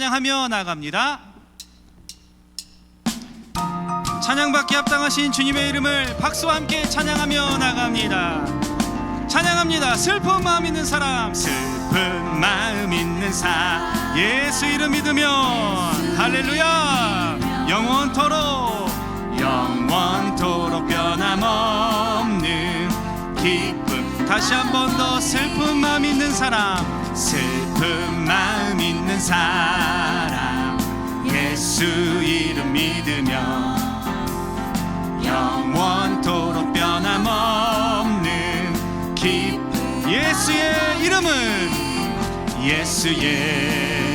찬양하며 나갑니다. 찬양받기 합당하신 주님의 이름을 박수와 함께 찬양하며 나갑니다. 찬양합니다. 슬픈 마음 있는 사람, 슬픈 마음 있는 사, 예수 이름 믿으면 할렐루야, 영원토록 영원토록 변함없는 기쁨. 다시 한 번 더 슬픈 마음 있는 사람, 슬픈 마음 있는 사람, 예수 이름 믿으면 영원토록 변함없는 기쁨 예수의 이름은 예수의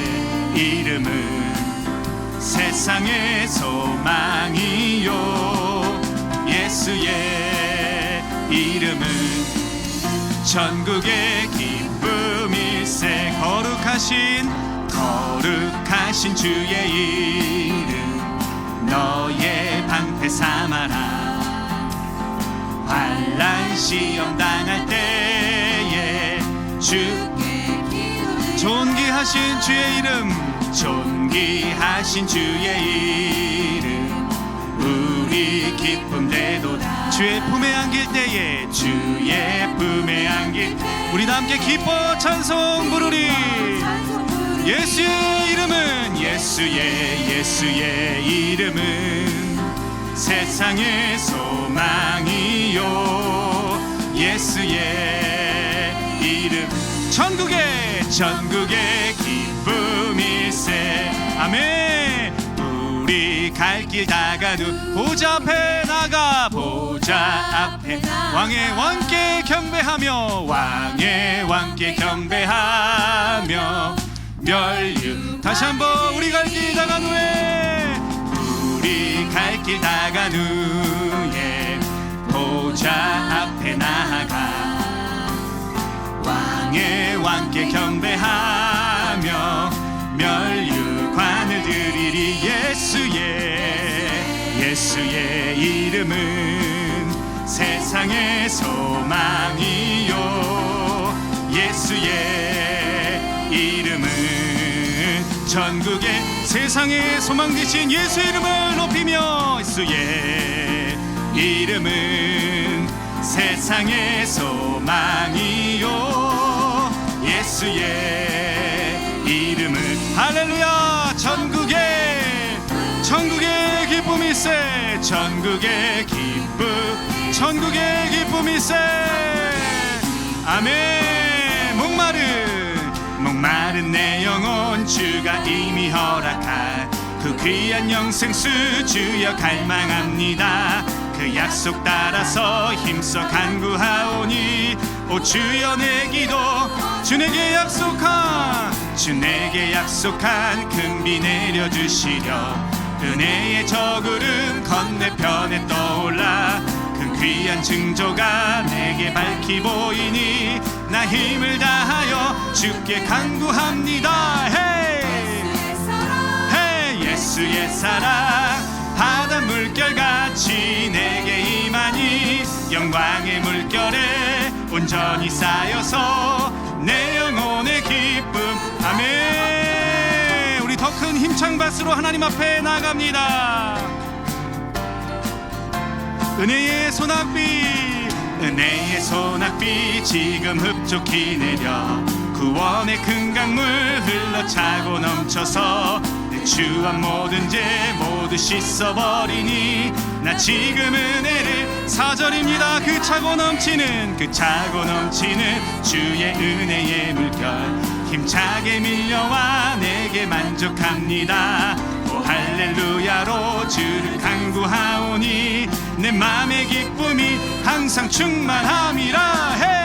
이름은 세상의 소망이요. 예수의 이름은 전국의 기쁨일세 거룩하신 거룩 하신 주의 이름 너의 방패 삼아라. 환란 시험 당할 때에 주 존귀하신 주의 이름 존귀하신 주의 이름 우리 기쁨 대도 주의 품에 안길 때에 주의 품에 안길 우리 다 함께 기뻐 찬송 부르리. 이름은 예수의 예수의 이름은 세상의 소망이요. 예수의 이름. 전국의 전국의 기쁨일세. 아멘. 우리 갈 길 다가는 보좌 앞에 나가 보좌 앞에 왕의 왕께 경배하며 왕의 왕께 경배하며 멸류. 다시 한번 우리 갈 길 다간 후에. 우리 갈 길 다간 후에 보좌 앞에 나가 왕의 왕께 경배하며 멸류관을 드리리 예수의 예수의 이름은 세상의 소망이 이름은 전국의 세상의 소망 되신 예수 이름을 높이며 예수의 이름은 세상의 소망이요. 예수의 이름은 할렐루야. 전국의 전국의 기쁨이 세. 전국의 기쁨. 전국의 기쁨이 세. 아멘. 목마른 목마른 내 영혼 주가 이미 허락할 그 귀한 영생수 주여 갈망합니다. 그 약속 따라서 힘써 간구하오니 오 주여 내 기도 주 내게 약속한 주 내게 약속한 큰비 내려주시려. 은혜의 저 구름 건너편에 떠올라 큰 귀한 증조가 내게 밝히 보이니 나 힘을 다하여 주께 간구합니다. 헤이! 헤이 예수의 사랑. 바다 물결같이 내게 임하니 영광의 물결에 온전히 쌓여서 내 영혼의 기쁨. 아멘. 우리 더 큰 힘찬 박수로 하나님 앞에 나갑니다. 은혜의 소낙비 은혜의 소낙비 지금 흡 족히 내려 구원의 큰 강물 흘러 차고 넘쳐서 내 추한 모든 죄 모두 씻어버리니 나 지금 은혜를 사절입니다. 그 차고 넘치는 그 차고 넘치는 주의 은혜의 물결 힘차게 밀려와 내게 만족합니다. 오 할렐루야로 주를 간구하오니 내 맘의 기쁨이 항상 충만함이라 해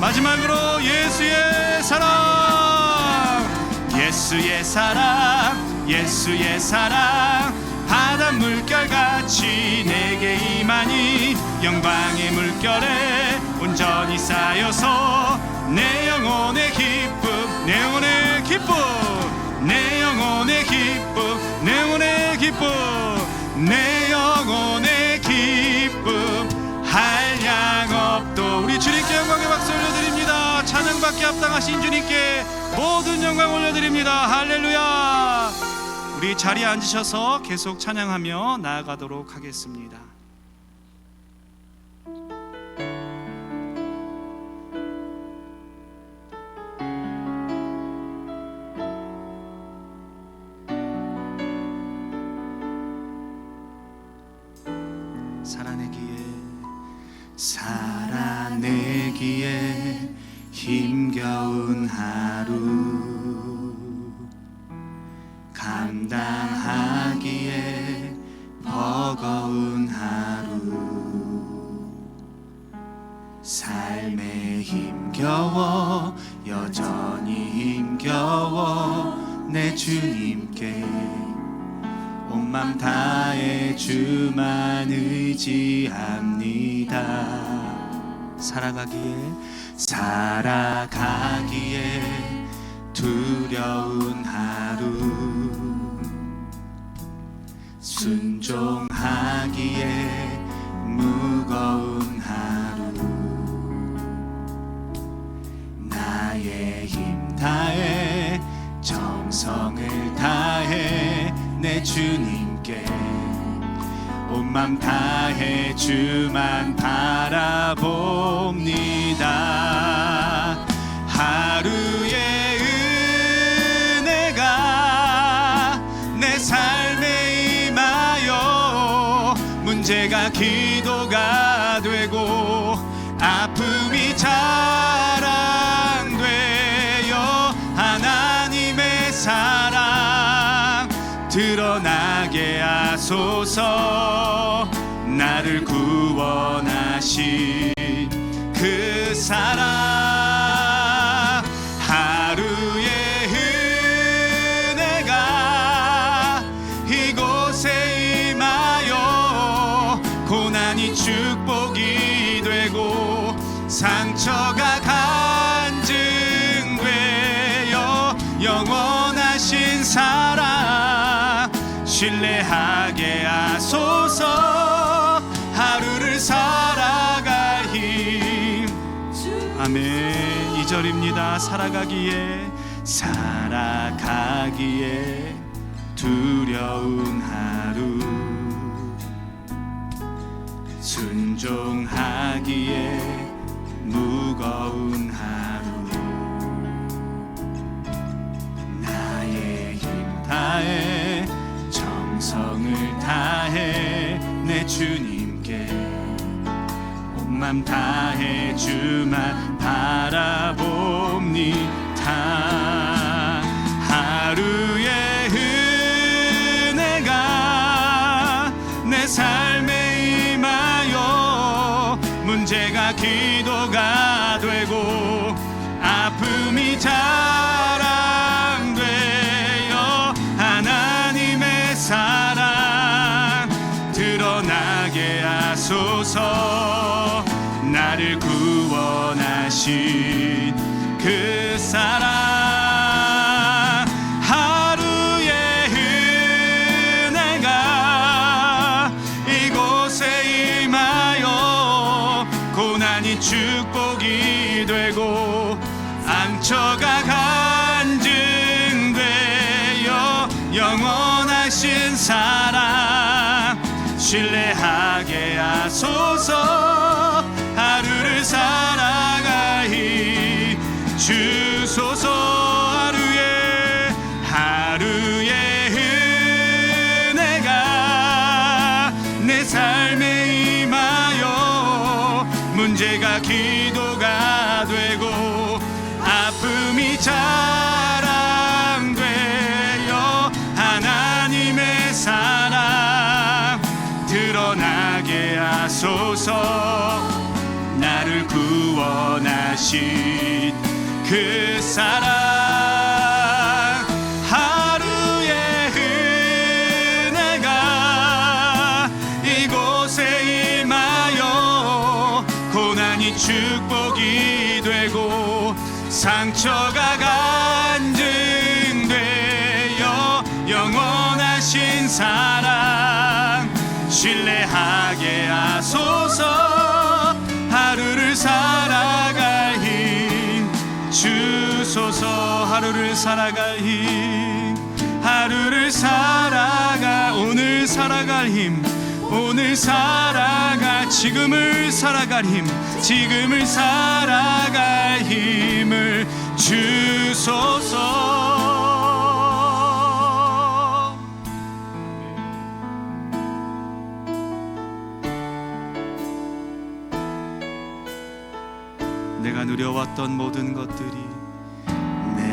마지막으로 예수의 사랑. 예수의 사랑 예수의 사랑. 바다 물결같이 내게 임하니 영광의 물결에 온전히 쌓여서 내 영혼의 기쁨 내 영혼의 기쁨. 내 영혼의 기쁨 내 영혼의 기쁨. 내 영광의 박수 올려드립니다. 찬양받기 합당하신 주님께 모든 영광 올려드립니다. 할렐루야. 우리 자리에 앉으셔서 계속 찬양하며 나아가도록 하겠습니다 하루 감당하기에 버거운 하루 삶에 힘겨워 여전히 힘겨워 내 주님께 온맘 다해 주만 의지합니다. 살아가기에 살아가기에 두려운 하루. 순종하기에 무거운 하루. 나의 힘 다해 정성을 다해 내 주님께 온 맘 다해 주만 바라봅니다 문제가 기도가 되고 아픔이 자랑되어 하나님의 사랑 드러나게 하소서 신뢰하게 하소서. 하루를 살아갈 힘. 아멘. 2절입니다. 살아가기에 살아가기에 두려운 하루. 순종하기에 무거운 하루. 나의 힘 다해 정성을 다해 내 주님께 온 맘 다해 주만 바라봅니 구 주소서 하루에 하루의 은혜가 내 삶에 임하여 문제가 기도가 되고 아픔이 자랑되어 하나님의 사랑 드러나게 하소서. 나를 구원하신 그 사랑 하루를 살아갈 힘 하루를 살아가 오늘 살아갈 힘 오늘 살아가 지금을 살아갈 힘 지금을 살아갈 힘을 주소서. 내가 누려왔던 모든 것들이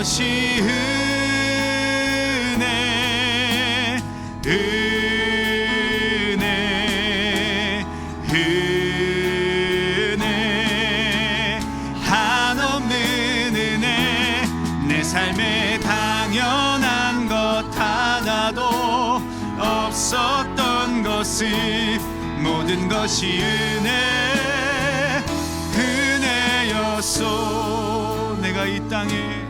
것이 은혜 은혜 은혜 한없는 은혜 내 삶에 당연한 것 하나도 없었던 것을 모든 것이 은혜 은혜였소. 내가 이 땅에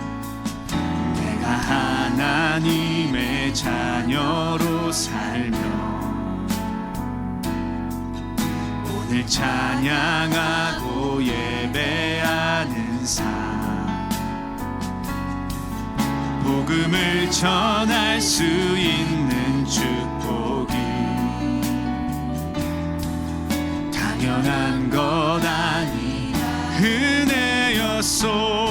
하나님의 자녀로 살며 오늘 찬양하고 예배하는 삶. 복음을 전할 수 있는 축복이 당연한 것 아니 은혜였소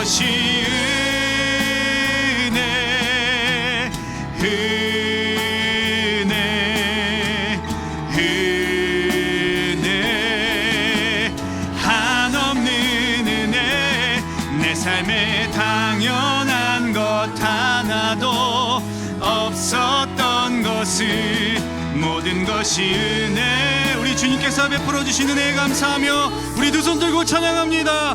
것이 은혜 은혜 은혜. 한없는 은혜 내 삶에 당연한 것 하나도 없었던 것을 모든 것이 은혜. 우리 주님께서 베풀어 주신 은혜에 감사하며 우리 두 손 들고 찬양합니다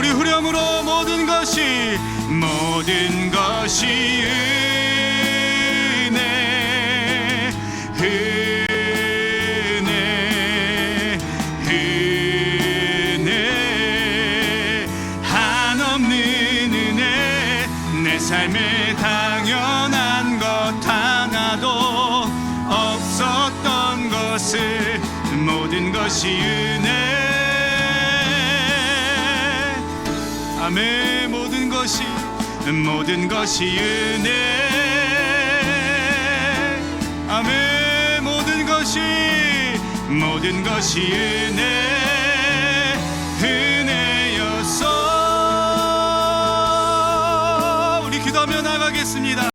우리 후렴으로 모든 것이 모든 것이 은혜 은혜 은혜. 한없는 은혜 내 삶에 당연한 것 하나도 없었던 것을 모든 것이 은혜. 아멘 모든 것이 모든 것이 은혜. 아멘 모든 것이 모든 것이 은혜. 은혜였어. 우리 기도하며 나가겠습니다.